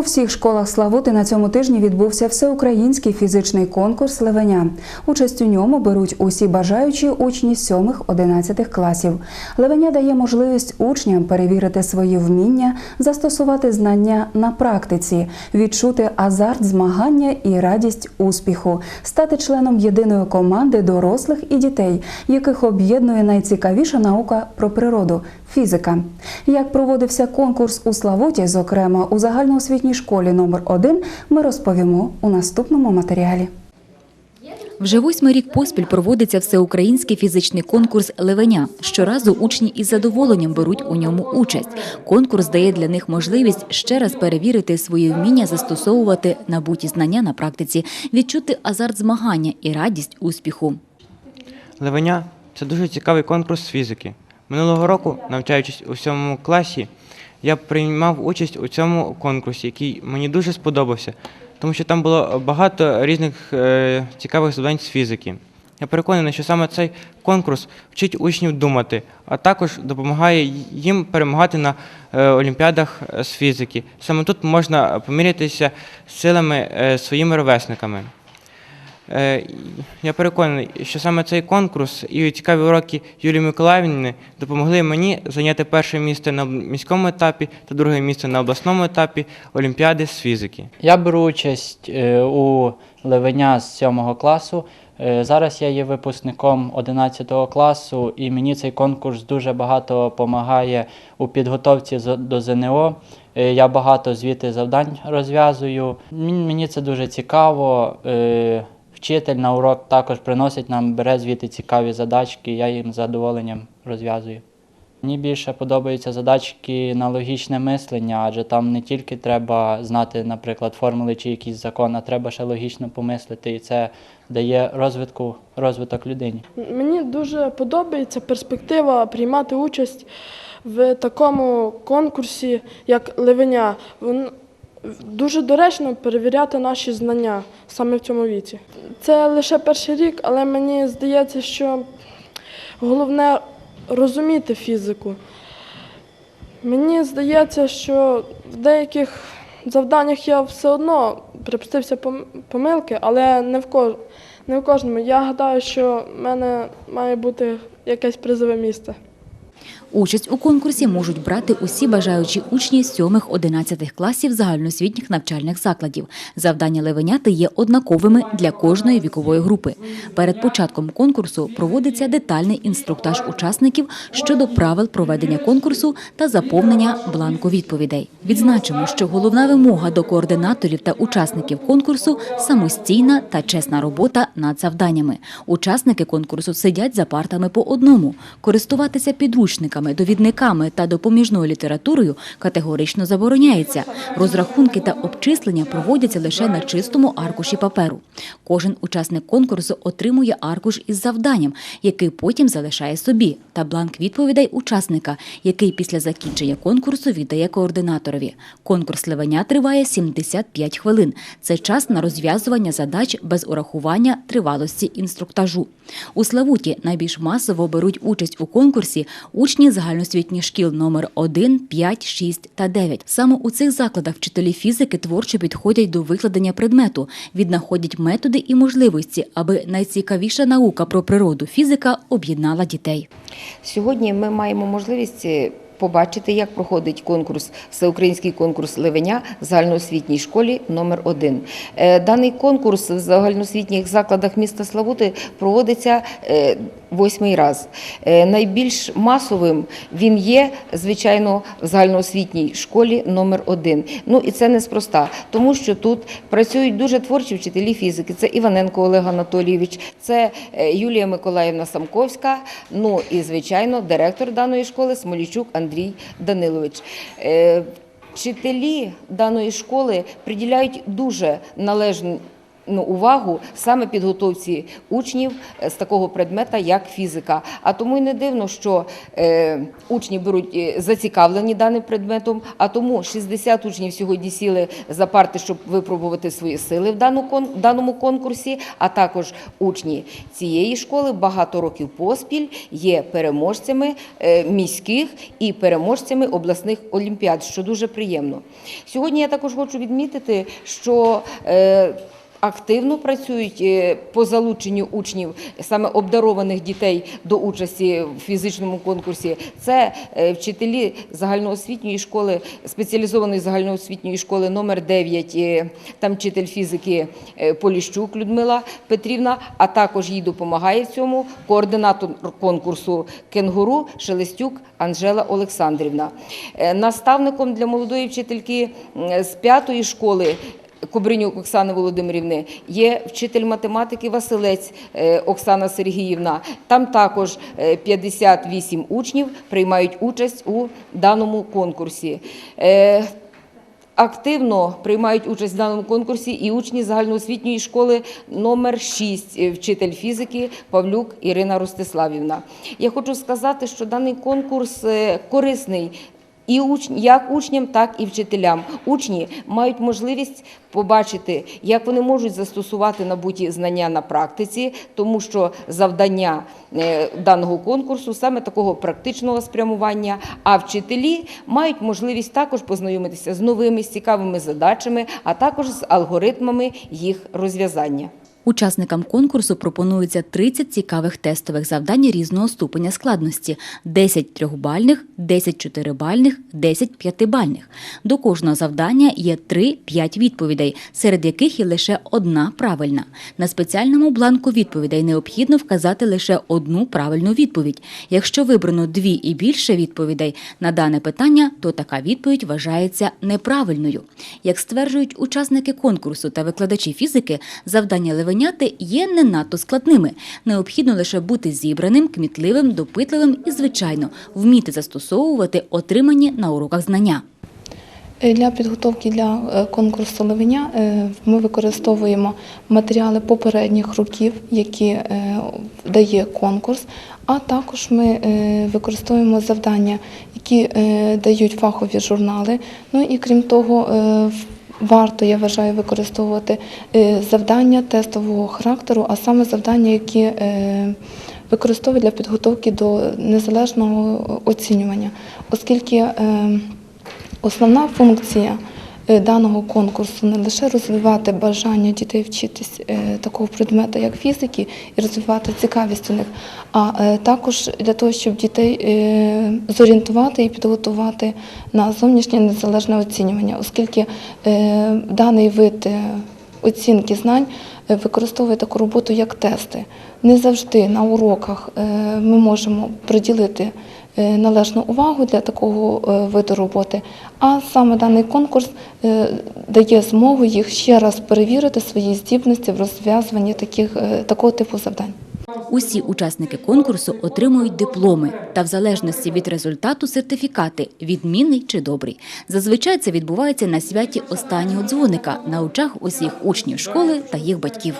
У всіх школах Славути на цьому тижні відбувся всеукраїнський фізичний конкурс Левеня. Участь у ньому беруть усі бажаючі учні 7-11 класів. Левеня дає можливість учням перевірити свої вміння, застосувати знання на практиці, відчути азарт змагання і радість успіху, стати членом єдиної команди дорослих і дітей, яких об'єднує найцікавіша наука про природу фізика. Як проводився конкурс у Славуті, зокрема у загальноосвітній школі номер 1 ми розповімо у наступному матеріалі. Вже восьмий рік поспіль проводиться всеукраїнський фізичний конкурс Левеня. Щоразу учні із задоволенням беруть у ньому участь. Конкурс дає для них можливість ще раз перевірити свої вміння застосовувати набуті знання на практиці, відчути азарт змагання і радість успіху. Левеня це дуже цікавий конкурс з фізики. Минулого року, навчаючись у сьомому класі, я приймав участь у цьому конкурсі, який мені дуже сподобався, тому що там було багато різних е, цікавих завдань з фізики. Я переконаний, що саме цей конкурс вчить учнів думати, а також допомагає їм перемагати на е, олімпіадах е, з фізики. Саме тут можна помірятися силами своїми ровесниками. Е, Я переконаний, що саме цей конкурс і цікаві уроки Юлії Миколаївни допомогли мені зайняти перше місце на міському етапі та друге місце на обласному етапі Олімпіади з фізики. Я беру участь е, у Левеня з 7 класу. Е, Зараз я є випускником 11 класу, і мені цей конкурс дуже багато допомагає у підготовці до ЗНО. Я багато звідти завдань розв'язую. Мені це дуже цікаво. Вчитель на урок також приносить нам, бере звідти цікаві задачки, я їм з задоволенням розв'язую. Мені більше подобаються задачки на логічне мислення, адже там не тільки треба знати, наприклад, формули чи якийсь закон, а треба ще логічно помислити, і це дає розвитку, розвиток людині. Мені дуже подобається перспектива приймати участь в такому конкурсі, як Левеня. Дуже доречно перевіряти наші знання саме в цьому віці. Це лише перший рік, але мені здається, що головне розуміти фізику. Мені здається, що в деяких завданнях я все одно припустився пом- помилки, але не в, кож... не в кожному. Я гадаю, що в мене має бути якесь призове місце. Участь у конкурсі можуть брати усі бажаючі учні 7-11 класів загальноосвітніх навчальних закладів. Завдання левеняти є однаковими для кожної вікової групи. Перед початком конкурсу проводиться детальний інструктаж учасників щодо правил проведення конкурсу та заповнення бланку відповідей. Відзначимо, що головна вимога до координаторів та учасників конкурсу самостійна та чесна робота над завданнями. Учасники конкурсу сидять за партами по одному. Користуватися підручниками, довідниками та допоміжною літературою категорично забороняється. Розрахунки та обчислення проводяться лише на чистому аркуші паперу. Кожен учасник конкурсу отримує аркуш із завданням, який потім залишає собі, та бланк відповідей учасника, який після закінчення конкурсу віддає координаторові. Конкурс Левеня триває 75 хвилин. Це час на розв'язування задач без урахування тривалості інструктажу. У Славуті найбільш масово беруть участь у конкурсі учні загальноосвітніх шкіл номер 1, 5, 6 та 9. Саме у цих закладах вчителі фізики творчо підходять до викладення предмету, віднаходять методи і можливості, аби найцікавіша наука про природу фізика об'єднала дітей. Сьогодні ми маємо можливість е, побачити, як проходить конкурс, всеукраїнський конкурс Левеня в загальноосвітній школі номер 1 Даний конкурс в загальноосвітніх закладах міста Славути проводиться е, восьмий раз. Е, Найбільш масовим він є, звичайно, в загальноосвітній школі номер 1 Ну і це неспроста, тому що тут працюють дуже творчі вчителі фізики. Це Іваненко Олег Анатолійович, це е, Юлія Миколаївна Самковська. Ну і звичайно, директор даної школи Смолічук Андрій Данилович. Е, Вчителі даної школи приділяють дуже належну ну, увагу саме підготовці учнів е, з такого предмета, як фізика. А тому й не дивно, що е, учні беруть е, зацікавлені даним предметом, а тому 60 учнів сьогодні сіли за парти, щоб випробувати свої сили в даному конкурсі, а також учні цієї школи багато років поспіль є переможцями е, міських і переможцями обласних олімпіад, що дуже приємно. Сьогодні я також хочу відмітити, що Активно працюють е, по залученню учнів, саме обдарованих дітей до участі в фізичному конкурсі. Це е, вчителі загальноосвітньої школи, спеціалізованої загальноосвітньої школи номер 9, е, там вчитель фізики Поліщук Людмила Петрівна, а також їй допомагає в цьому координатор конкурсу Кенгуру Шелестюк Анжела Олександрівна. Наставником для молодої вчительки з п'ятої школи Кубринюк Оксани Володимирівни, є вчитель математики Василець е, Оксана Сергіївна. Там також е, 58 учнів приймають участь у даному конкурсі. Е, Активно приймають участь в даному конкурсі і учні загальноосвітньої школи номер 6, е, вчитель фізики Павлюк Ірина Ростиславівна. Я хочу сказати, що даний конкурс е, корисний і уч... як учням, так і вчителям. Учні мають можливість побачити, як вони можуть застосувати набуті знання на практиці, тому що завдання е, даного конкурсу саме такого практичного спрямування. А вчителі мають можливість також познайомитися з новими цікавими задачами, а також з алгоритмами їх розв'язання. Учасникам конкурсу пропонується 30 цікавих тестових завдань різного ступеня складності: 10 трьохбальних, 10 чотирибальних, 10 п'ятибальних. До кожного завдання є 3-5 відповідей, серед яких є лише одна правильна. На спеціальному бланку відповідей необхідно вказати лише одну правильну відповідь. Якщо вибрано дві і більше відповідей на дане питання, то така відповідь вважається неправильною. Як стверджують учасники конкурсу та викладачі фізики, завдання левеняти є не надто складними. Необхідно лише бути зібраним, кмітливим, допитливим і, звичайно, вміти застосовувати отримані на уроках знання. Е, Для підготовки для е, конкурсу Левеня е, ми використовуємо матеріали попередніх років, які дає конкурс, а також ми використовуємо завдання, які дають фахові журнали. Ну і крім того, в- варто, я вважаю, використовувати е, завдання тестового характеру, а саме завдання, які е, використовують для підготовки до незалежного оцінювання, оскільки е, Основна функція даного конкурсу не лише розвивати бажання дітей вчитись е, такого предмета, як фізики, і розвивати цікавість у них, а е, також для того, щоб дітей е, зорієнтувати і підготувати на зовнішнє незалежне оцінювання, оскільки е, даний вид е, оцінки знань е, використовує таку роботу як тести. Не завжди на уроках е, ми можемо приділити е, належну увагу для такого виду роботи, а саме даний конкурс дає змогу їх ще раз перевірити свої здібності в розв'язуванні такого типу завдань. Усі учасники конкурсу отримують дипломи та в залежності від результату сертифікати відмінний чи добрий. Зазвичай це відбувається на святі останнього дзвоника на очах усіх учнів школи та їх батьків.